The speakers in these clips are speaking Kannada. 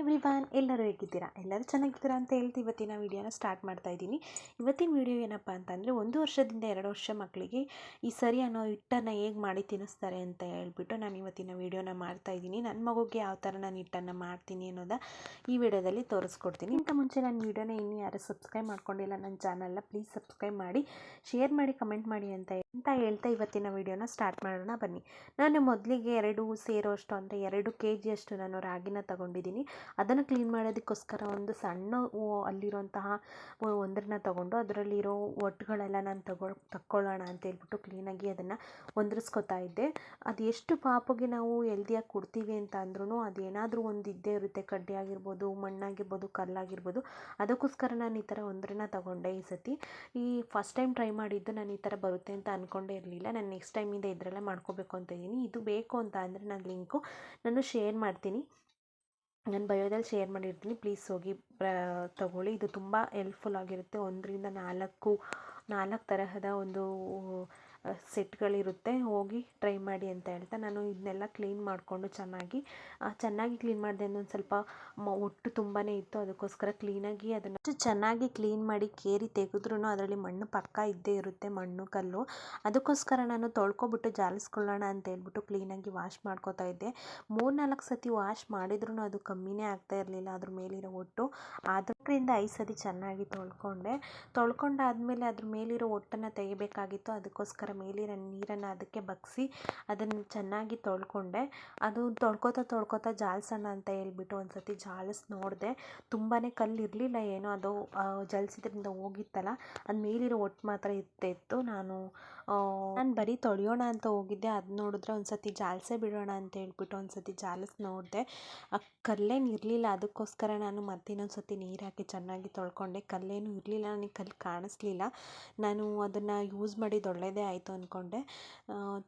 ಎವ್ರಿವಾನ್, ಎಲ್ಲರೂ ಹೇಗಿದ್ದೀರಾ? ಎಲ್ಲರೂ ಚೆನ್ನಾಗಿದ್ದೀರಾ ಅಂತ ಹೇಳ್ತಿ ಇವತ್ತಿನ ವೀಡಿಯೋನ ಸ್ಟಾರ್ಟ್ ಮಾಡ್ತಾ ಇದ್ದೀನಿ. ಇವತ್ತಿನ ವೀಡಿಯೋ ಏನಪ್ಪ ಅಂತಂದರೆ, ಒಂದು ವರ್ಷದಿಂದ ಎರಡು ವರ್ಷ ಮಕ್ಕಳಿಗೆ ಈ ಸರಿ ಅನ್ನೋ ಹಿಟ್ಟನ್ನು ಹೇಗೆ ಮಾಡಿ ತಿನ್ನಿಸ್ತಾರೆ ಅಂತ ಹೇಳ್ಬಿಟ್ಟು ನಾನು ಇವತ್ತಿನ ವೀಡಿಯೋನ ಮಾಡ್ತಾ ಇದ್ದೀನಿ. ನನ್ನ ಮಗುಗೆ ಯಾವ ಥರ ನಾನು ಹಿಟ್ಟನ್ನು ಮಾಡ್ತೀನಿ ಅನ್ನೋದ ಈ ವಿಡಿಯೋದಲ್ಲಿ ತೋರಿಸ್ಕೊಡ್ತೀನಿ. ಇಂಥ ಮುಂಚೆ ನನ್ನ ವೀಡಿಯೋನ ಇನ್ನೂ ಯಾರು ಸಬ್ಸ್ಕ್ರೈಬ್ ಮಾಡ್ಕೊಂಡಿಲ್ಲ ನನ್ನ ಚಾನಲ್ನ, ಪ್ಲೀಸ್ ಸಬ್ಸ್ಕ್ರೈಬ್ ಮಾಡಿ, ಶೇರ್ ಮಾಡಿ, ಕಮೆಂಟ್ ಮಾಡಿ ಅಂತ ಅಂತ ಹೇಳ್ತಾ ಇವತ್ತಿನ ವೀಡಿಯೋನ ಸ್ಟಾರ್ಟ್ ಮಾಡೋಣ ಬನ್ನಿ. ನಾನು ಮೊದಲಿಗೆ ಎರಡು ಸೇರೋಷ್ಟು, ಅಂದರೆ ಎರಡು ಕೆ ಜಿಯಷ್ಟು ನಾನು ರಾಗಿನ ತಗೊಂಡಿದ್ದೀನಿ. ಅದನ್ನು ಕ್ಲೀನ್ ಮಾಡೋದಕ್ಕೋಸ್ಕರ ಒಂದು ಸಣ್ಣ ಅಲ್ಲಿರುವಂತಹ ಒಂದರನ್ನ ತಗೊಂಡು ಅದರಲ್ಲಿರೋ ಒಟ್ಟುಗಳೆಲ್ಲ ನಾನು ತಗೊ, ತಕ್ಕೊಳ್ಳೋಣ ಅಂತ ಹೇಳ್ಬಿಟ್ಟು ಕ್ಲೀನಾಗಿ ಅದನ್ನು ಹೊಂದಿಸ್ಕೊತಾ ಇದ್ದೆ. ಅದು ಎಷ್ಟು ಪಾಪಗೆ ನಾವು ಹೆಲ್ದಿಯಾಗಿ ಕೊಡ್ತೀವಿ ಅಂತ ಅಂದ್ರೂ ಅದೇನಾದರೂ ಒಂದು ಇದ್ದೇ ಇರುತ್ತೆ. ಕಡ್ಡಿ ಆಗಿರ್ಬೋದು, ಮಣ್ಣಾಗಿರ್ಬೋದು, ಕಲ್ಲಾಗಿರ್ಬೋದು. ಅದಕ್ಕೋಸ್ಕರ ನಾನು ಈ ಥರ ಒಂದ್ರನ್ನ ತಗೊಂಡೆ ಈ ಸತಿ. ಈ ಫಸ್ಟ್ ಟೈಮ್ ಟ್ರೈ ಮಾಡಿದ್ದು ನಾನು ಈ ಥರ ಬರುತ್ತೆ ಅಂತ ಅಂದ್ಕೊಂಡೇ ಇರಲಿಲ್ಲ. ನಾನು ನೆಕ್ಸ್ಟ್ ಟೈಮಿಂದ ಇದರಲ್ಲೇ ಮಾಡ್ಕೋಬೇಕು ಅಂತ ಇದ್ದೀನಿ. ಇದು ಬೇಕು ಅಂತ ಅಂದರೆ ನಾನು ಲಿಂಕು ನಾನು ಶೇರ್ ಮಾಡ್ತೀನಿ. ನಾನು ಬಯೋದಲ್ಲಿ ಶೇರ್ ಮಾಡಿರ್ತೀನಿ. ಪ್ಲೀಸ್ ಹೋಗಿ ತಗೊಳ್ಳಿ. ಇದು ತುಂಬ ಹೆಲ್ಪ್ಫುಲ್ ಆಗಿರುತ್ತೆ. ಒಂದರಿಂದ ನಾಲ್ಕು ನಾಲ್ಕು ತರಹದ ಒಂದು ಸೆಟ್ಗಳಿರುತ್ತೆ, ಹೋಗಿ ಟ್ರೈ ಮಾಡಿ ಅಂತ ಹೇಳ್ತಾ ನಾನು ಇದನ್ನೆಲ್ಲ ಕ್ಲೀನ್ ಮಾಡಿಕೊಂಡು ಚೆನ್ನಾಗಿ ಚೆನ್ನಾಗಿ ಕ್ಲೀನ್ ಮಾಡಿದೆ ಒಂದು ಸ್ವಲ್ಪ ಒಟ್ಟು ತುಂಬಾ ಇತ್ತು, ಅದಕ್ಕೋಸ್ಕರ ಕ್ಲೀನಾಗಿ ಅದನ್ನು ಚೆನ್ನಾಗಿ ಕ್ಲೀನ್ ಮಾಡಿ ಕೇರಿ ತೆಗೆದ್ರೂ ಅದರಲ್ಲಿ ಮಣ್ಣು ಪಕ್ಕ ಇದ್ದೇ ಇರುತ್ತೆ, ಮಣ್ಣು ಕಲ್ಲು. ಅದಕ್ಕೋಸ್ಕರ ನಾನು ತೊಳ್ಕೊಬಿಟ್ಟು ಜಾಲಿಸ್ಕೊಳ್ಳೋಣ ಅಂತ ಹೇಳ್ಬಿಟ್ಟು ಕ್ಲೀನಾಗಿ ವಾಶ್ ಮಾಡ್ಕೋತಾ ಇದ್ದೆ. ಮೂರ್ನಾಲ್ಕು ಸತಿ ವಾಶ್ ಮಾಡಿದ್ರೂ ಅದು ಕಮ್ಮಿನೇ ಆಗ್ತಾ ಇರಲಿಲ್ಲ, ಅದ್ರ ಮೇಲಿರೋ ಒಟ್ಟು. ಅದರಿಂದ ಐದು ಸತಿ ಚೆನ್ನಾಗಿ ತೊಳ್ಕೊಂಡೆ. ತೊಳ್ಕೊಂಡಾದ್ಮೇಲೆ ಅದ್ರ ಮೇಲಿರೋ ಒಟ್ಟನ್ನು ತೆಗಿಬೇಕಾಗಿತ್ತು. ಅದಕ್ಕೋಸ್ಕರ ಮೇಲಿರೋ ನೀರನ್ನು ಅದಕ್ಕೆ ಬಗ್ಸಿ ಅದನ್ನು ಚೆನ್ನಾಗಿ ತೊಳ್ಕೊಂಡೆ. ಅದು ತೊಳ್ಕೊತಾ ತೊಳ್ಕೊತಾ ಜಾಲ್ಸೋಣ ಅಂತ ಹೇಳ್ಬಿಟ್ಟು ಒಂದು ಸತಿ ಜಾಲಿಸಿ ನೋಡಿದೆ. ತುಂಬಾ ಕಲ್ಲು ಇರಲಿಲ್ಲ ಏನೋ, ಅದು ಜಲ್ಸಿದ್ರಿಂದ ಹೋಗಿತ್ತಲ್ಲ, ಅದು ಮೇಲಿರೋ ಒಟ್ಟು ಮಾತ್ರ ಇರ್ತಿತ್ತು ನಾನು ನಾನು ಬರೀ ತೊಳೆಯೋಣ ಅಂತ ಹೋಗಿದ್ದೆ. ಅದು ನೋಡಿದ್ರೆ ಒಂದು ಸತಿ ಜಾಲ್ಸೇ ಬಿಡೋಣ ಅಂತ ಹೇಳ್ಬಿಟ್ಟು ಒಂದು ಸತಿ ಜಾಲಿಸಿ ನೋಡಿದೆ. ಆ ಕಲ್ಲೇನು ಇರಲಿಲ್ಲ. ಅದಕ್ಕೋಸ್ಕರ ನಾನು ಮತ್ತೆ ಇನ್ನೊಂದು ಸತಿ ನೀರು ಹಾಕಿ ಚೆನ್ನಾಗಿ ತೊಳ್ಕೊಂಡೆ? ಕಲ್ಲೇನು ಇರಲಿಲ್ಲ, ನನಗೆ ಕಲ್ಲು ಕಾಣಿಸ್ಲಿಲ್ಲ. ನಾನು ಅದನ್ನು ಯೂಸ್ ಮಾಡಿದ ಒಳ್ಳೆಯದೇ ಆಯಿತು ಅಂದ್ಕೊಂಡೆ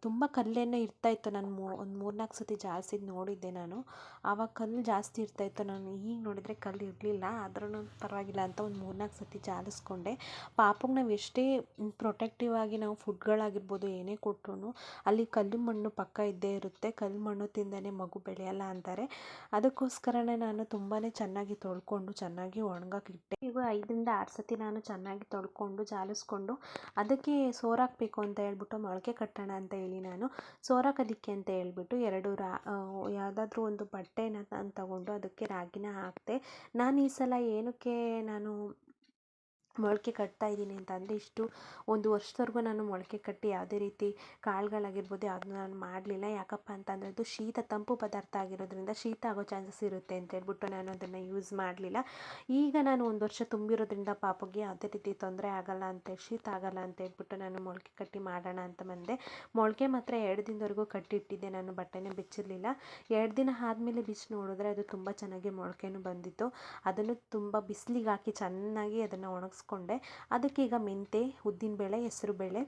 ತುಂಬ ಕಲ್ಲೇನೋ ಇರ್ತಾಯಿತ್ತು ನಾನು ಮೂ, ಒಂದು ಮೂರ್ನಾಲ್ಕು ಸತಿ ಜಾಸ್ತಿ ನೋಡಿದ್ದೆ ನಾನು. ಆವಾಗ ಕಲ್ಲು ಜಾಸ್ತಿ ಇರ್ತಾಯಿತ್ತು ನಾನು ಈಗ ನೋಡಿದರೆ ಕಲ್ಲು ಇರಲಿಲ್ಲ. ಆದ್ರೂ ಪರವಾಗಿಲ್ಲ ಅಂತ ಒಂದು ಮೂರ್ನಾಲ್ಕು ಸತಿ ಜಾಲಿಸ್ಕೊಂಡೆ ಪಾಪಗೆ ನಾವು ಎಷ್ಟೇ ಪ್ರೊಟೆಕ್ಟಿವ್ ಆಗಿ ನಾವು ಫುಡ್ಗಳಾಗಿರ್ಬೋದು, ಏನೇ ಕೊಟ್ರು ಅಲ್ಲಿ ಕಲ್ಲು ಮಣ್ಣು ಪಕ್ಕ ಇದ್ದೇ ಇರುತ್ತೆ. ಕಲ್ಲು ಮಣ್ಣು ತಿಂದೇ ಮಗು ಬೆಳೆಯಲ್ಲ ಅಂತಾರೆ. ಅದಕ್ಕೋಸ್ಕರನೇ ನಾನು ತುಂಬಾ ಚೆನ್ನಾಗಿ ತೊಳ್ಕೊಂಡು, ಚೆನ್ನಾಗಿ ಒಣಗಕ್ಕಿಟ್ಟೆ ಈಗ ಐದರಿಂದ ಆರು ಸತಿ ನಾನು ಚೆನ್ನಾಗಿ ತೊಳ್ಕೊಂಡು, ಜಾಲಿಸ್ಕೊಂಡು ಅದಕ್ಕೆ ಸೋರಾಕಬೇಕು ಅಂತ ಹೇಳ್ಬಿಟ್ಟು ಮೊಳಕೆ ಕಟ್ಟೋಣ ಅಂತ ಹೇಳಿ ನಾನು ಸೋರಾಕೋದಿಕ್ಕೆ ಅಂತ ಹೇಳ್ಬಿಟ್ಟು ಎರಡು ರಾ ಯಾವುದಾದ್ರೂ ಒಂದು ಬಟ್ಟೆನ ನಾನು ತಗೊಂಡು ಅದಕ್ಕೆ ರಾಗಿನ ಹಾಕಿದೆ ನಾನು ಈ ಸಲ ಏನಕ್ಕೆ ನಾನು ಮೊಳಕೆ ಕಟ್ತಾ ಇದ್ದೀನಿ ಅಂತ ಅಂದರೆ ಇಷ್ಟು ಒಂದು ವರ್ಷದವರೆಗೂ ನಾನು ಮೊಳಕೆ ಕಟ್ಟಿ ಯಾವುದೇ ರೀತಿ ಕಾಳುಗಳಾಗಿರ್ಬೋದು ಯಾವ್ದನ್ನೂ ನಾನು ಮಾಡಲಿಲ್ಲ. ಯಾಕಪ್ಪ ಅಂತಂದರೆ ಅದು ಶೀತ, ತಂಪು ಪದಾರ್ಥ ಆಗಿರೋದ್ರಿಂದ ಶೀತ ಆಗೋ ಚಾನ್ಸಸ್ ಇರುತ್ತೆ ಅಂತ ಹೇಳ್ಬಿಟ್ಟು ನಾನು ಅದನ್ನು ಯೂಸ್ ಮಾಡಲಿಲ್ಲ. ಈಗ ನಾನು ಒಂದು ವರ್ಷ ತುಂಬಿರೋದ್ರಿಂದ ಪಾಪಗೆ ಯಾವುದೇ ರೀತಿ ತೊಂದರೆ ಆಗಲ್ಲ ಅಂತ ಶೀತ ಆಗಲ್ಲ ಅಂತ ಹೇಳ್ಬಿಟ್ಟು ನಾನು ಮೊಳಕೆ ಕಟ್ಟಿ ಮಾಡೋಣ ಅಂತ ಬಂದೆ. ಮೊಳಕೆ ಮಾತ್ರ ಎರಡು ದಿನದವರೆಗೂ ಕಟ್ಟಿಟ್ಟಿದ್ದೆ ನಾನು, ಬಟ್ಟೆನೇ ಬಿಚ್ಚಿರಲಿಲ್ಲ. ಎರಡು ದಿನ ಆದಮೇಲೆ ಬಿಚ್ಚಿ ನೋಡಿದ್ರೆ ಅದು ತುಂಬ ಚೆನ್ನಾಗಿ ಮೊಳಕೆನೂ ಬಂದಿತ್ತು. ಅದನ್ನು ತುಂಬ ಬಿಸಿಲಿಗೆ ಹಾಕಿ ಚೆನ್ನಾಗಿ ಅದನ್ನು ಒಣಗಿಸ್ಕೊಂಡೆ ಅದಕ್ಕೀಗ ಮೆಂತೆ ಉದ್ದಿನಬೇಳೆ ಹೆಸರುಬೇಳೆ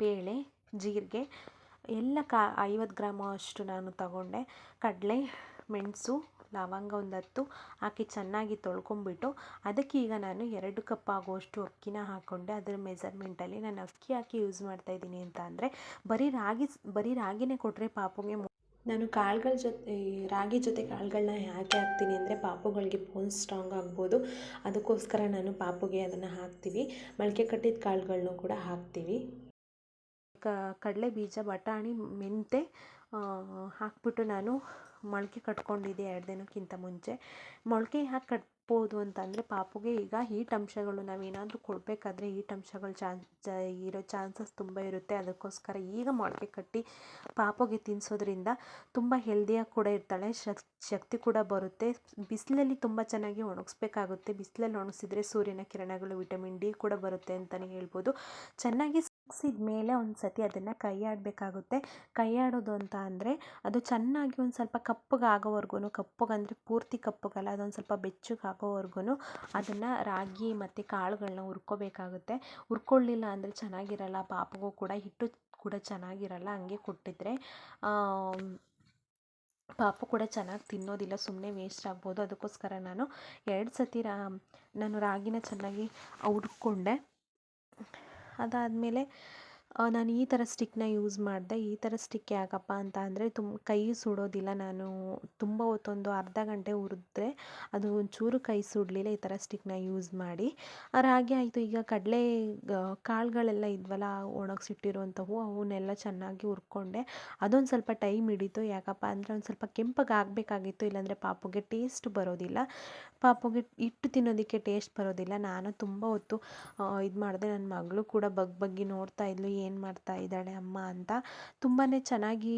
ಬೇಳೆ ಜೀರಿಗೆ, ಎಲ್ಲ ಕಾ, ಐವತ್ತು ಗ್ರಾಮ್ ಅಷ್ಟು ನಾನು ತಗೊಂಡೆ. ಕಡಲೆ, ಮೆಣಸು, ಲವಂಗ ಒಂದು ಹತ್ತು ಹಾಕಿ ಚೆನ್ನಾಗಿ ತೊಳ್ಕೊಂಬಿಟ್ಟು ಈಗ ನಾನು ಎರಡು ಕಪ್ ಆಗುವಷ್ಟು ಅಕ್ಕಿನ ಹಾಕ್ಕೊಂಡೆ. ಅದರ ಮೆಸರ್ಮೆಂಟಲ್ಲಿ ನಾನು ಅಕ್ಕಿ ಹಾಕಿ ಯೂಸ್ ಮಾಡ್ತಾ ಇದ್ದೀನಿ ಅಂತ ಅಂದರೆ ಬರೀ ರಾಗಿ, ಬರೀ ರಾಗಿನೇ ಕೊಟ್ಟರೆ ಪಾಪುಗೆ ನಾನು ಕಾಳುಗಳ ಜೊತೆ, ರಾಗಿ ಜೊತೆ ಕಾಳುಗಳನ್ನ ಯಾಕೆ ಹಾಕ್ತೀನಿ ಅಂದರೆ ಪಾಪುಗಳಿಗೆ ಬೋನ್ಸ್ ಸ್ಟ್ರಾಂಗ್ ಆಗ್ಬೋದು. ಅದಕ್ಕೋಸ್ಕರ ನಾನು ಪಾಪುಗೆ ಅದನ್ನು ಹಾಕ್ತೀವಿ. ಮೊಳಕೆ ಕಟ್ಟಿದ ಕಾಳುಗಳನ್ನೂ ಕೂಡ ಹಾಕ್ತೀವಿ. ಕ, ಕಡಲೆ ಬೀಜ, ಬಟಾಣಿ, ಮೆಂತೆ ಹಾಕ್ಬಿಟ್ಟು ನಾನು ಮೊಳಕೆ ಕಟ್ಕೊಂಡಿದ್ದೆ ಎರಡು ದಿನಕ್ಕಿಂತ ಮುಂಚೆ. ಮೊಳಕೆ ಯಾಕೆ ಕಟ್ಬೋದು ಅಂತಂದರೆ ಪಾಪುಗೆ ಈಗ ಹೀಟ್ ಅಂಶಗಳು ನಾವೇನಾದರೂ ಕೊಡಬೇಕಾದ್ರೆ ಹೀಟ್ ಅಂಶಗಳು ಚಾನ್ಸ್ ಇರೋ ಚಾನ್ಸಸ್ ತುಂಬ ಇರುತ್ತೆ. ಅದಕ್ಕೋಸ್ಕರ ಈಗ ಮೊಳಕೆ ಕಟ್ಟಿ ಪಾಪುಗೆ ತಿನ್ನಿಸೋದ್ರಿಂದ ತುಂಬ ಹೆಲ್ದಿಯಾಗಿ ಕೂಡ ಇರ್ತಾಳೆ. ಶಕ್, ಶಕ್ತಿ ಕೂಡ ಬರುತ್ತೆ. ಬಿಸಿಲಲ್ಲಿ ತುಂಬ ಚೆನ್ನಾಗಿ ಒಣಗಿಸ್ಬೇಕಾಗುತ್ತೆ. ಬಿಸಿಲಲ್ಲಿ ಒಣಗಿಸಿದ್ರೆ ಸೂರ್ಯನ ಕಿರಣಗಳು, ವಿಟಮಿನ್ ಡಿ ಕೂಡ ಬರುತ್ತೆ ಅಂತಲೇ ಹೇಳ್ಬೋದು. ಚೆನ್ನಾಗಿ ಸಿಕ್ಸಿದ ಮೇಲೆ ಒಂದು ಸತಿ ಅದನ್ನು ಕೈ ಆಡಬೇಕಾಗುತ್ತೆ ಕೈ ಅಂತ ಅಂದರೆ ಅದು ಚೆನ್ನಾಗಿ ಒಂದು ಸ್ವಲ್ಪ ಕಪ್ಪಗೆ ಕಪ್ಪಗಂದರೆ ಪೂರ್ತಿ ಕಪ್ಪಗಲ್ಲ, ಅದೊಂದು ಸ್ವಲ್ಪ ಬೆಚ್ಚಗೆ ಅದನ್ನು ರಾಗಿ ಮತ್ತು ಕಾಳುಗಳನ್ನ ಹುರ್ಕೋಬೇಕಾಗುತ್ತೆ. ಹುರ್ಕೊಳ್ಳಿಲ್ಲ ಅಂದರೆ ಚೆನ್ನಾಗಿರಲ್ಲ, ಪಾಪಗೂ ಕೂಡ ಹಿಟ್ಟು ಕೂಡ ಚೆನ್ನಾಗಿರಲ್ಲ, ಹಂಗೆ ಕೊಟ್ಟಿದ್ರೆ ಪಾಪು ಕೂಡ ಚೆನ್ನಾಗಿ ತಿನ್ನೋದಿಲ್ಲ ಸುಮ್ಮನೆ ವೇಸ್ಟ್ ಆಗ್ಬೋದು. ಅದಕ್ಕೋಸ್ಕರ ನಾನು ಎರಡು ಸತಿ ರಾ, ನಾನು ರಾಗಿನ ಚೆನ್ನಾಗಿ ಹುರ್ಕೊಂಡೆ. ಅದಾದಮೇಲೆ ನಾನು ಈ ಥರ ಸ್ಟಿಕ್ನ ಯೂಸ್ ಮಾಡಿದೆ, ಈ ಥರ ಸ್ಟಿಕ್ ಯಾಕಪ್ಪ ಅಂತ ಅಂದರೆ ತುಂಬ ಕೈ ಸುಡೋದಿಲ್ಲ. ನಾನು ತುಂಬ ಹೊತ್ತೊಂದು ಅರ್ಧ ಗಂಟೆ ಹುರಿದ್ರೆ ಅದು ಒಂಚೂರು ಕೈ ಸುಡಲಿಲ್ಲ, ಈ ಥರ ಸ್ಟಿಕ್ನ ಯೂಸ್ ಮಾಡಿ. ರಾಗಿ ಆಯಿತು. ಈಗ ಕಡಲೆ ಕಾಳುಗಳೆಲ್ಲ ಇದ್ವಲ್ಲ ಒಣಗಿಸಿಟ್ಟಿರುವಂಥವು ಅವನ್ನೆಲ್ಲ ಚೆನ್ನಾಗಿ ಹುರ್ಕೊಂಡೆ. ಅದೊಂದು ಸ್ವಲ್ಪ ಟೈಮ್ ಹಿಡಿತು. ಯಾಕಪ್ಪ ಅಂದರೆ ಒಂದು ಸ್ವಲ್ಪ ಕೆಂಪಗೆ ಆಗಬೇಕಾಗಿತ್ತು. ಇಲ್ಲಾಂದರೆ ಪಾಪುಗೆ ಟೇಸ್ಟ್ ಬರೋದಿಲ್ಲ. ಪಾಪುಗೆ ಹಿಟ್ಟು ತಿನ್ನೋದಕ್ಕೆ ಟೇಸ್ಟ್ ಬರೋದಿಲ್ಲ. ನಾನು ತುಂಬ ಹೊತ್ತು ಇದು ಮಾಡಿದೆ ನನ್ನ ಮಗಳು ಕೂಡ ಬಗ್ ಬಗ್ಗಿ ನೋಡ್ತಾ ಇದ್ಲು. ಏನು ಮಾಡ್ತಾ ಇದ್ದಾಳೆ ಅಮ್ಮ ಅಂತ ತುಂಬಾ ಚೆನ್ನಾಗಿ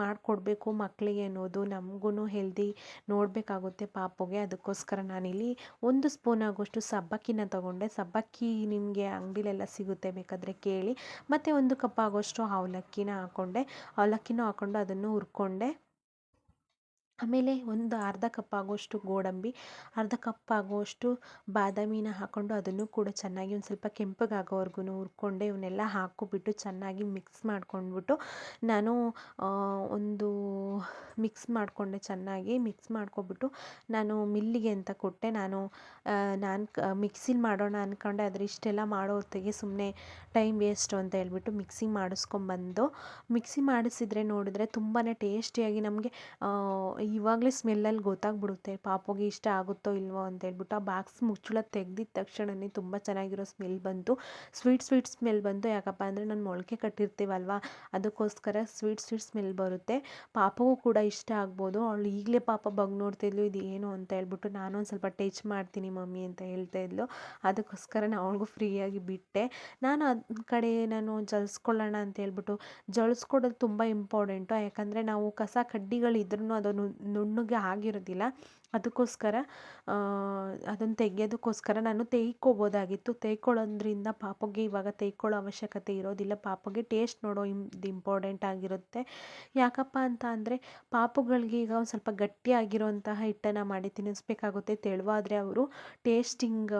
ಮಾಡಿಕೊಡ್ಬೇಕು ಮಕ್ಕಳಿಗೆ ಅನ್ನೋದು ನಮಗೂ ಹೆಲ್ದಿ ನೋಡಬೇಕಾಗುತ್ತೆ ಪಾಪುಗೆ. ಅದಕ್ಕೋಸ್ಕರ ನಾನಿಲ್ಲಿ ಒಂದು ಸ್ಪೂನ್ ಆಗೋಷ್ಟು ಸಬ್ಬಕ್ಕಿನ ತಗೊಂಡೆ. ಸಬ್ಬಕ್ಕಿ ನಿಮಗೆ ಅಂಗಡಿಲೆಲ್ಲ ಸಿಗುತ್ತೆ ಬೇಕಾದರೆ ಕೇಳಿ. ಮತ್ತು ಒಂದು ಕಪ್ ಆಗೋಷ್ಟು ಅವಲಕ್ಕಿನ ಹಾಕ್ಕೊಂಡೆ ಅವಲಕ್ಕಿನೂ ಹಾಕ್ಕೊಂಡು ಅದನ್ನು ಹುರ್ಕೊಂಡೆ. ಆಮೇಲೆ ಒಂದು ಅರ್ಧ ಕಪ್ ಆಗುವಷ್ಟು ಗೋಡಂಬಿ, ಅರ್ಧ ಕಪ್ ಆಗುವಷ್ಟು ಬಾದಾಮಿನ ಹಾಕ್ಕೊಂಡು ಅದನ್ನು ಕೂಡ ಚೆನ್ನಾಗಿ ಒಂದು ಸ್ವಲ್ಪ ಕೆಂಪಗಾಗೋವರೆಗೂ ಹುರ್ಕೊಂಡೆ ಇವನ್ನೆಲ್ಲ ಹಾಕಿಬಿಟ್ಟು ಚೆನ್ನಾಗಿ ಮಿಕ್ಸ್ ಮಾಡ್ಕೊಂಡ್ಬಿಟ್ಟು ನಾನು ಒಂದು ಮಿಕ್ಸ್ ಮಾಡಿಕೊಂಡೆ ಚೆನ್ನಾಗಿ ಮಿಕ್ಸ್ ಮಾಡ್ಕೊಬಿಟ್ಟು ನಾನು ಮಿಲ್ಲಿಗೆ ಅಂತ ಕೊಟ್ಟೆ. ನಾನು ನಾನು ಮಿಕ್ಸಿಲಿ ಮಾಡೋಣ ಅಂದ್ಕೊಂಡೆ ಆದರೆ ಇಷ್ಟೆಲ್ಲ ಮಾಡೋ ಹೊತ್ತಿಗೆ ಸುಮ್ಮನೆ ಟೈಮ್ ವೇಸ್ಟು ಅಂತ ಹೇಳ್ಬಿಟ್ಟು ಮಿಕ್ಸಿ ಮಾಡಿಸ್ಕೊಂಬಂದು ಮಿಕ್ಸಿ ಮಾಡಿಸಿದ್ರೆ ನೋಡಿದ್ರೆ ತುಂಬಾ ಟೇಸ್ಟಿಯಾಗಿ ನಮಗೆ ಇವಾಗಲೇ ಸ್ಮೆಲ್ಲಲ್ಲಿ ಗೊತ್ತಾಗ್ಬಿಡುತ್ತೆ. ಪಾಪುಗೆ ಇಷ್ಟ ಆಗುತ್ತೋ ಇಲ್ವೋ ಅಂತ ಹೇಳ್ಬಿಟ್ಟು ಆ ಬಾಕ್ಸ್ ಮುಚ್ಚಳ ತೆಗೆದಿದ ತಕ್ಷಣವೇ ತುಂಬ ಚೆನ್ನಾಗಿರೋ ಸ್ಮೆಲ್ ಬಂತು. ಸ್ವೀಟ್ ಸ್ವೀಟ್ ಸ್ಮೆಲ್ ಬಂತು. ಯಾಕಪ್ಪ ಅಂದರೆ ನಾನು ಮೊಳಕೆ ಕಟ್ಟಿರ್ತೀವಲ್ವ? ಅದಕ್ಕೋಸ್ಕರ ಸ್ವೀಟ್ ಸ್ವೀಟ್ ಸ್ಮೆಲ್ ಬರುತ್ತೆ. ಪಾಪಗೂ ಕೂಡ ಇಷ್ಟ ಆಗ್ಬೋದು. ಅವಳು ಈಗಲೇ ಪಾಪ ಬಗ್ ನೋಡ್ತಿದ್ಲು ಇದು ಏನು? ಅಂತ ಹೇಳ್ಬಿಟ್ಟು ನಾನು ಒಂದು ಸ್ವಲ್ಪ ಟಚ್ ಮಾಡ್ತೀನಿ ಮಮ್ಮಿ ಅಂತ ಹೇಳ್ತಾ ಇದ್ಲು. ಅದಕ್ಕೋಸ್ಕರ ನಾನು ಅವಳಿಗೂ ಫ್ರೀಯಾಗಿ ಬಿಟ್ಟೆ. ನಾನು ಅದ್ ಕಡೆ ನಾನು ಜಲ್ಸ್ಕೊಳ್ಳೋಣ ಅಂತ ಹೇಳ್ಬಿಟ್ಟು ಜಲ್ಸ್ಕೊಡೋದು ತುಂಬ ಇಂಪಾರ್ಟೆಂಟು. ಯಾಕಂದರೆ ನಾವು ಕಸ ಕಡ್ಡಿಗಳಿದ್ರೂ ಅದು ನುಣ್ಣಗೆ ಆಗಿರೋದಿಲ್ಲ. ಅದಕ್ಕೋಸ್ಕರ ಅದನ್ನು ತೆಗೆಯೋದಕ್ಕೋಸ್ಕರ ನಾನು ತೆಯ್ಕೊಬೋದಾಗಿತ್ತು ತೆಯ್ಕೊಳ್ಳೋದ್ರಿಂದ ಪಾಪಗೆ ಇವಾಗ ತೆಯ್ಕೊಳ್ಳೋ ಅವಶ್ಯಕತೆ ಇರೋದಿಲ್ಲ. ಪಾಪಗೆ ಟೇಸ್ಟ್ ನೋಡೋ ಇಮ್ ಇಂಪಾರ್ಟೆಂಟ್ ಆಗಿರುತ್ತೆ. ಯಾಕಪ್ಪ ಅಂತ ಅಂದರೆ, ಪಾಪುಗಳಿಗೆ ಈಗ ಒಂದು ಸ್ವಲ್ಪ ಗಟ್ಟಿಯಾಗಿರೋಂತಹ ಹಿಟ್ಟನ್ನು ಮಾಡಿ ತಿನ್ನಿಸ್ಬೇಕಾಗುತ್ತೆ ತೆಳುವಾದರೆ ಅವರು ಟೇಸ್ಟಿಂಗ್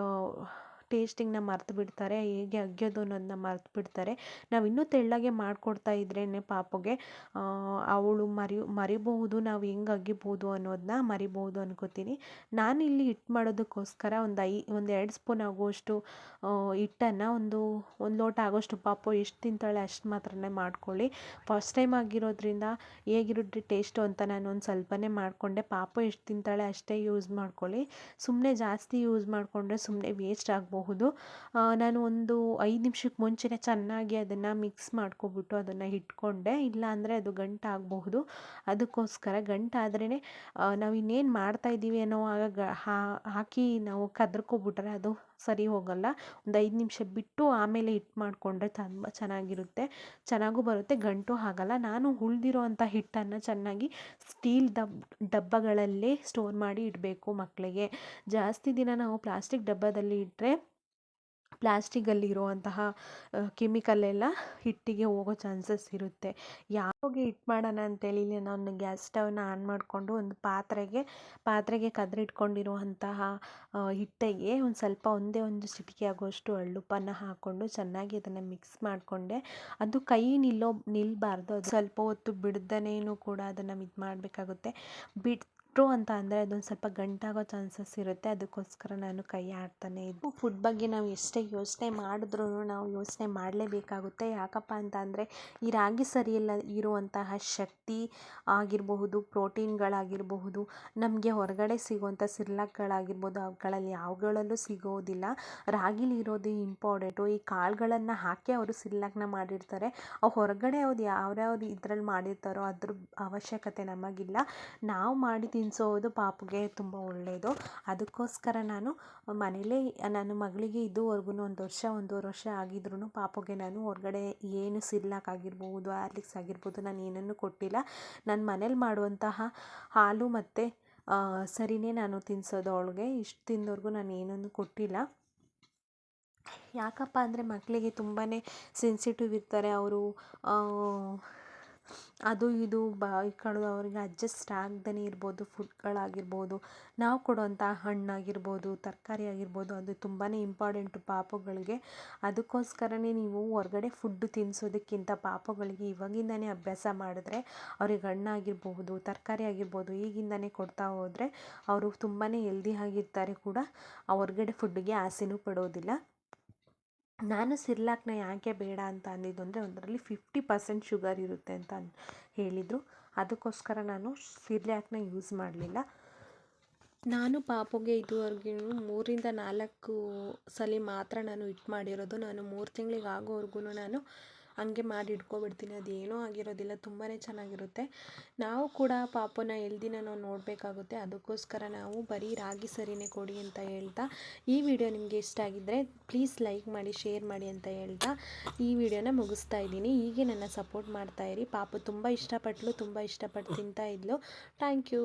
ಟೇಸ್ಟಿಂಗ್ನ ಮರ್ತು ಬಿಡ್ತಾರೆ, ಹೇಗೆ ಅಗಿಯೋದು ಅನ್ನೋದನ್ನ ಮರ್ತು ಬಿಡ್ತಾರೆ. ನಾವು ಇನ್ನೂ ತೆಳ್ಳಗೆ ಮಾಡಿಕೊಡ್ತಾ ಇದ್ರೇ ಪಾಪುಗೆ ಅವಳು ಮರಿ, ಮರಿಬಹುದು, ನಾವು ಹೆಂಗೆ ಅಗಿಬೋದು ಅನ್ನೋದನ್ನ ಮರಿಬಹುದು ಅನ್ಕೋತೀನಿ. ಇಲ್ಲಿ ಹಿಟ್ಟು ಮಾಡೋದಕ್ಕೋಸ್ಕರ ಒಂದು ಐ, ಒಂದು ಎರಡು ಸ್ಪೂನ್ ಆಗುವಷ್ಟು ಹಿಟ್ಟನ್ನು ಒಂದು ಒಂದು ಲೋಟ ಆಗೋಷ್ಟು ಪಾಪು ಎಷ್ಟು ತಿಂತಾಳೆ ಅಷ್ಟು ಮಾತ್ರನೇ ಮಾಡ್ಕೊಳ್ಳಿ. ಫಸ್ಟ್ ಟೈಮ್ ಆಗಿರೋದ್ರಿಂದ ಹೇಗಿರುತ್ತೆ ಟೇಸ್ಟು ಅಂತ ನಾನು ಒಂದು ಸ್ವಲ್ಪನೇ ಮಾಡಿಕೊಂಡೆ. ಪಾಪು ಎಷ್ಟು ತಿಂತಾಳೆ ಅಷ್ಟೇ ಯೂಸ್ ಮಾಡ್ಕೊಳ್ಳಿ. ಸುಮ್ಮನೆ ಜಾಸ್ತಿ ಯೂಸ್ ಮಾಡಿಕೊಂಡ್ರೆ ಸುಮ್ಮನೆ ವೇಸ್ಟ್ ಆಗಬಹುದು ನಾನು ಒಂದು ಐದು ನಿಮಿಷಕ್ಕೆ ಮುಂಚೆನೇ ಚೆನ್ನಾಗಿ ಅದನ್ನು ಮಿಕ್ಸ್ ಮಾಡ್ಕೊಬಿಟ್ಟು ಅದನ್ನು ಇಟ್ಕೊಂಡೆ. ಇಲ್ಲ ಅಂದರೆ ಅದು ಗಂಟಾಗಬಹುದು. ಅದಕ್ಕೋಸ್ಕರ ಗಂಟಾದ್ರೇ ನಾವು ಇನ್ನೇನು ಮಾಡ್ತಾ ಇದ್ದೀವಿ ಅನ್ನೋ ಆಗ ಹಾಕಿ ನಾವು ಕದ್ರಕೊಬಿಟ್ರೆ ಅದು ಸರಿ ಹೋಗಲ್ಲ. ಒಂದು ಐದು ನಿಮಿಷ ಬಿಟ್ಟು ಆಮೇಲೆ ಹಿಟ್ಟು ಮಾಡಿಕೊಂಡ್ರೆ ತುಂಬ ಚೆನ್ನಾಗಿರುತ್ತೆ. ಚೆನ್ನಾಗೂ ಬರುತ್ತೆ, ಗಂಟು ಆಗಲ್ಲ ನಾನು ಉಳ್ದಿರೋ ಅಂಥ ಹಿಟ್ಟನ್ನು ಚೆನ್ನಾಗಿ ಸ್ಟೀಲ್ ಡಬ್ ಡಬ್ಬಗಳಲ್ಲೇ ಸ್ಟೋರ್ ಮಾಡಿ ಇಡಬೇಕು ಮಕ್ಕಳಿಗೆ ಜಾಸ್ತಿ ದಿನ ನಾವು ಪ್ಲಾಸ್ಟಿಕ್ ಡಬ್ಬದಲ್ಲಿ ಇಟ್ಟರೆ ಪ್ಲಾಸ್ಟಿಕಲ್ಲಿ ಇರುವಂತಹ ಕೆಮಿಕಲ್ ಎಲ್ಲ ಹಿಟ್ಟಿಗೆ ಹೋಗೋ ಚಾನ್ಸಸ್ ಇರುತ್ತೆ. ಯಾವಾಗ ಹಿಟ್ಟು ಮಾಡೋಣ ಅಂತೇಳಿ ನಾನು ಗ್ಯಾಸ್ ಸ್ಟವ್ನ ಆನ್ ಮಾಡಿಕೊಂಡು ಒಂದು ಪಾತ್ರೆಗೆ ಪಾತ್ರೆಗೆ ಕದ್ರಿಟ್ಕೊಂಡಿರುವಂತಹ ಹಿಟ್ಟಿಗೆ ಒಂದು ಸ್ವಲ್ಪ ಒಂದೇ ಒಂದು ಚಿಟಿಕೆ ಆಗೋಷ್ಟು ಹಳ್ಳುಪ್ಪನ್ನು ಹಾಕ್ಕೊಂಡು ಚೆನ್ನಾಗಿ ಅದನ್ನು ಮಿಕ್ಸ್ ಮಾಡಿಕೊಂಡೆ. ಅದು ಕೈ ನಿಲ್ಲೋ ನಿಲ್ಲಬಾರ್ದು ಅದು ಸ್ವಲ್ಪ ಹೊತ್ತು ಬಿಡ್ದನೇನು ಕೂಡ ಅದನ್ನು ಇದು ಮಾಡಬೇಕಾಗುತ್ತೆ. ಬಿಟ್ಟು ಅಂತ ಅಂದರೆ ಅದೊಂದು ಸ್ವಲ್ಪ ಗಂಟಾಗೋ ಚಾನ್ಸಸ್ ಇರುತ್ತೆ. ಅದಕ್ಕೋಸ್ಕರ ನಾನು ಕೈ ಆಡ್ತಾನೆ ಇದ್ದು ಫುಡ್ ಬಗ್ಗೆ ನಾವು ಎಷ್ಟೇ ಯೋಚನೆ ಮಾಡಿದ್ರೂ ನಾವು ಯೋಚನೆ ಮಾಡಲೇಬೇಕಾಗುತ್ತೆ. ಯಾಕಪ್ಪ ಅಂತ ಅಂದರೆ ಈ ರಾಗಿ ಸರಿಯಿಲ್ಲ ಇರುವಂತಹ ಶಕ್ತಿ ಆಗಿರಬಹುದು, ಪ್ರೋಟೀನ್ಗಳಾಗಿರಬಹುದು, ನಮಗೆ ಹೊರಗಡೆ ಸಿಗುವಂಥ ಸಿರ್ಲಾಕ್ಗಳಾಗಿರ್ಬೋದು, ಅವುಗಳಲ್ಲಿ ಯಾವುಗಳಲ್ಲೂ ಸಿಗೋದಿಲ್ಲ. ರಾಗಿಲಿ ಇರೋದು ಇಂಪಾರ್ಟೆಂಟು ಈ ಕಾಳುಗಳನ್ನು ಹಾಕಿ ಅವರು ಸಿರ್ಲಾಕ್ನ ಮಾಡಿರ್ತಾರೆ. ಅವು ಹೊರಗಡೆ ಅವ್ರು ಯಾವ್ಯಾವ್ದು ಇದರಲ್ಲಿ ಮಾಡಿರ್ತಾರೋ ಅದ್ರ ಅವಶ್ಯಕತೆ ನಮಗಿಲ್ಲ. ನಾವು ಮಾಡಿ ತಿನ್ನಿಸೋದು ಪಾಪುಗೆ ತುಂಬ ಒಳ್ಳೆಯದು ಅದಕ್ಕೋಸ್ಕರ ನಾನು ಮನೇಲೇ ನನ್ನ ಮಗಳಿಗೆ ಇದುವರೆಗೂ ಒಂದು ವರ್ಷ, ಒಂದೂವರೆ ವರ್ಷ ಆಗಿದ್ರೂ ಪಾಪುಗೆ ನಾನು ಹೊರಗಡೆ ಏನು ಸಿರ್ಲಾಕ್ ಆಗಿರ್ಬೋದು, ಹಾರ್ಲಿಕ್ಸ್ ಆಗಿರ್ಬೋದು ನಾನು ಏನನ್ನೂ ಕೊಟ್ಟಿಲ್ಲ. ನಾನು ಮನೇಲಿ ಮಾಡುವಂತಹ ಹಾಲು ಮತ್ತು ಸರಿನೇ ನಾನು ತಿನ್ನಿಸೋದು ಅವಳಿಗೆ. ಇಷ್ಟು ದಿನದವರೆಗೂ ನಾನು ಏನನ್ನೂ ಕೊಟ್ಟಿಲ್ಲ. ಯಾಕಪ್ಪ ಅಂದರೆ ಮಕ್ಕಳಿಗೆ ತುಂಬಾ ಸೆನ್ಸಿಟಿವ್ ಇರ್ತಾರೆ. ಅವರು ಅದು ಇದು ಬಾಯ್ಗಳು ಅವರಿಗೆ ಅಡ್ಜಸ್ಟ್ ಆಗ್ದೇ ಇರ್ಬೋದು, ಫುಡ್ಗಳಾಗಿರ್ಬೋದು, ನಾವು ಕೊಡುವಂಥ ಹಣ್ಣಾಗಿರ್ಬೋದು, ತರಕಾರಿ ಆಗಿರ್ಬೋದು, ಅದು ತುಂಬಾ ಇಂಪಾರ್ಟೆಂಟು ಪಾಪುಗಳಿಗೆ. ಅದಕ್ಕೋಸ್ಕರನೇ ನೀವು ಹೊರ್ಗಡೆ ಫುಡ್ಡು ತಿನ್ನಿಸೋದಕ್ಕಿಂತ ಪಾಪುಗಳಿಗೆ ಇವಾಗಿಂದಲೇ ಅಭ್ಯಾಸ ಮಾಡಿದ್ರೆ ಅವ್ರಿಗೆ ಹಣ್ಣಾಗಿರ್ಬೋದು, ತರಕಾರಿ ಆಗಿರ್ಬೋದು ಈಗಿಂದಲೇ ಕೊಡ್ತಾ ಹೋದರೆ ಅವರು ತುಂಬಾ ಹೆಲ್ದಿ ಆಗಿರ್ತಾರೆ ಕೂಡ. ಹೊರ್ಗಡೆ ಫುಡ್ಡಿಗೆ ಆಸೆನೂ ಪಡೋದಿಲ್ಲ. ನಾನು ಸಿರ್ಲಾಕ್ನ ಯಾಕೆ ಬೇಡ ಅಂತ ಅಂದಿದ್ದು ಅಂದರೆ ಒಂದರಲ್ಲಿ ಫಿಫ್ಟಿ ಪರ್ಸೆಂಟ್ ಶುಗರ್ ಇರುತ್ತೆ ಅಂತ ಹೇಳಿದರು. ಅದಕ್ಕೋಸ್ಕರ ನಾನು ಸಿರ್ಲಾಕ್ನ ಯೂಸ್ ಮಾಡಲಿಲ್ಲ. ನಾನು ಪಾಪುಗೆ ಇದುವರೆಗೂ ಮೂರಿಂದ ನಾಲ್ಕು ಸಲ ಮಾತ್ರ ನಾನು ಹಿಟ್ಟು ಮಾಡಿರೋದು. ನಾನು ಮೂರು ತಿಂಗ್ಳಿಗೆ ಆಗೋವರೆಗೂ ನಾನು ಹಂಗೆ ಮಾಡಿ ಇಟ್ಕೊಬಿಡ್ತೀನಿ, ಅದೇನೂ ಆಗಿರೋದಿಲ್ಲ ತುಂಬಾ ಚೆನ್ನಾಗಿರುತ್ತೆ. ನಾವು ಕೂಡ ಪಾಪುನ ಎಲ್ದಿನ ನಾವು ನೋಡಬೇಕಾಗುತ್ತೆ, ಅದಕ್ಕೋಸ್ಕರ ನಾವು ಬರೀ ರಾಗಿ ಸರಿನೇ ಕೊಡಿ ಅಂತ ಹೇಳ್ತಾ, ಈ ವಿಡಿಯೋ ನಿಮಗೆ ಇಷ್ಟ ಆಗಿದ್ದರೆ ಪ್ಲೀಸ್ ಲೈಕ್ ಮಾಡಿ, ಶೇರ್ ಮಾಡಿ ಅಂತ ಹೇಳ್ತಾ, ಈ ವಿಡಿಯೋನ ಮುಗಿಸ್ತಾ ಇದ್ದೀನಿ. ಹೀಗೆ ನನ್ನ ಸಪೋರ್ಟ್ ಮಾಡ್ತಾಯಿರಿ ಪಾಪು ತುಂಬ ಇಷ್ಟಪಟ್ಟಳು ತುಂಬ ಇಷ್ಟಪಟ್ಟು ತಿಂತಾ ಇದ್ಲು. Thank you.